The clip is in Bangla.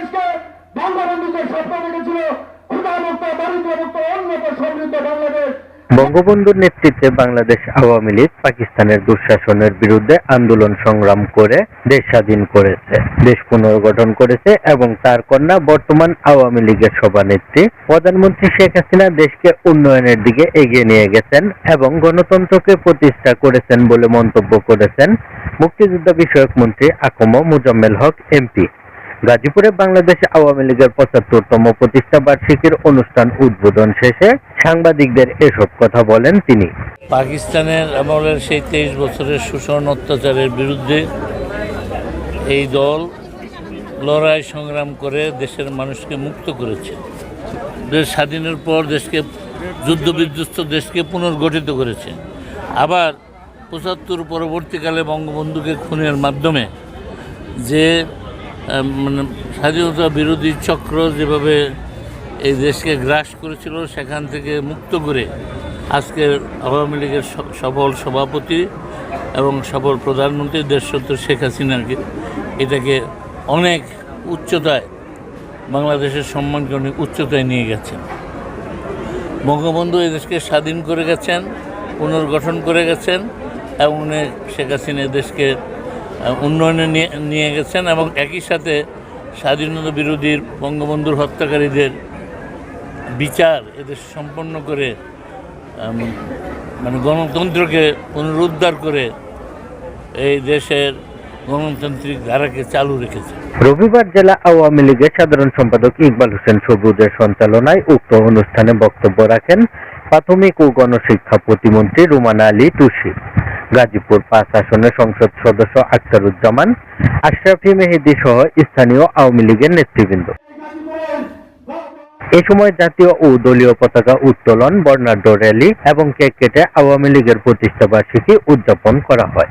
বাংলাদেশকে বঙ্গবন্ধুকে স্বপ্ন দেখেছিল, ক্ষুধামুক্ত দারিদ্র্যমুক্ত উন্নত সমৃদ্ধ বাংলাদেশ। বঙ্গবন্ধুর নেতৃত্বে বাংলাদেশ আওয়ামী লীগ পাকিস্তানের দুঃশাসনের বিরুদ্ধে আন্দোলন সংগ্রাম করে দেশ স্বাধীন করেছে। দেশ পুনর্গঠন করেছে এবং তার কন্যা বর্তমান আওয়ামী লীগের সভানেত্রী। প্রধানমন্ত্রী শেখ হাসিনা দেশকে উন্নয়নের দিকে এগিয়ে নিয়ে গেছেন এবং গণতন্ত্রকে প্রতিষ্ঠা করেছেন বলে মন্তব্য করেছেন মুক্তিযোদ্ধা বিষয়ক মন্ত্রী আকম মুজাম্মেল হক এমপি গাজীপুরে বাংলাদেশ আওয়ামী লীগের পঁচাত্তরতম প্রতিষ্ঠা বার্ষিকীর অনুষ্ঠান উদ্বোধন শেষে সাংবাদিকদের এসব কথা বলেন তিনি। পাকিস্তানের আমলের সেই তেইশ বছরের শোষণ অত্যাচারের বিরুদ্ধে এই দল লড়াই সংগ্রাম করে দেশের মানুষকে মুক্ত করেছে। দেশ স্বাধীনের পর দেশকে যুদ্ধ বিধ্বস্ত দেশকে পুনর্গঠিত করেছে। আবার পঁচাত্তর পরবর্তীকালে বঙ্গবন্ধুকে খুনের মাধ্যমে যে মানে স্বাধীনতা বিরোধী চক্র যেভাবে এই দেশকে গ্রাস করেছিল, সেখান থেকে মুক্ত করে আজকের আওয়ামী লীগের সফল সভাপতি এবং সফল প্রধানমন্ত্রী দেশসত্য শেখ হাসিনাকে এটাকে অনেক উচ্চতায়, বাংলাদেশের সম্মানকে অনেক উচ্চতায় নিয়ে গেছেন। বঙ্গবন্ধু এই দেশকে স্বাধীন করে গেছেন, পুনর্গঠন করে গেছেন এবং উনি শেখ হাসিনা দেশকে উন্নয়নে নিয়ে গেছেন এবং একই সাথে স্বাধীনতা বিরোধীর বঙ্গবন্ধুর হত্যাকারীদের বিচার এদের সম্পন্ন করে মানে গণতন্ত্রকে পুনরুদ্ধার করে এই দেশের গণতান্ত্রিক ধারাকে চালু রেখেছে। রবিবার জেলা আওয়ামী লীগের সাধারণ সম্পাদক ইকবাল হোসেন সবুজের সঞ্চালনায় উক্ত অনুষ্ঠানে বক্তব্য রাখেন প্রাথমিক ও গণশিক্ষা প্রতিমন্ত্রী রুমানা আলী টুসি গাজীপুর পাঁচ আসনের সংসদ সদস্য আখতারুজ্জামান, আশরাফি মেহেদি সহ স্থানীয় আওয়ামী লীগের নেতৃবৃন্দ। এ সময় জাতীয় ও দলীয় পতাকা উত্তোলন, বর্ণাঢ্য র্যালি এবং কেক কেটে আওয়ামী লীগের প্রতিষ্ঠা বার্ষিকী উদযাপন করা হয়।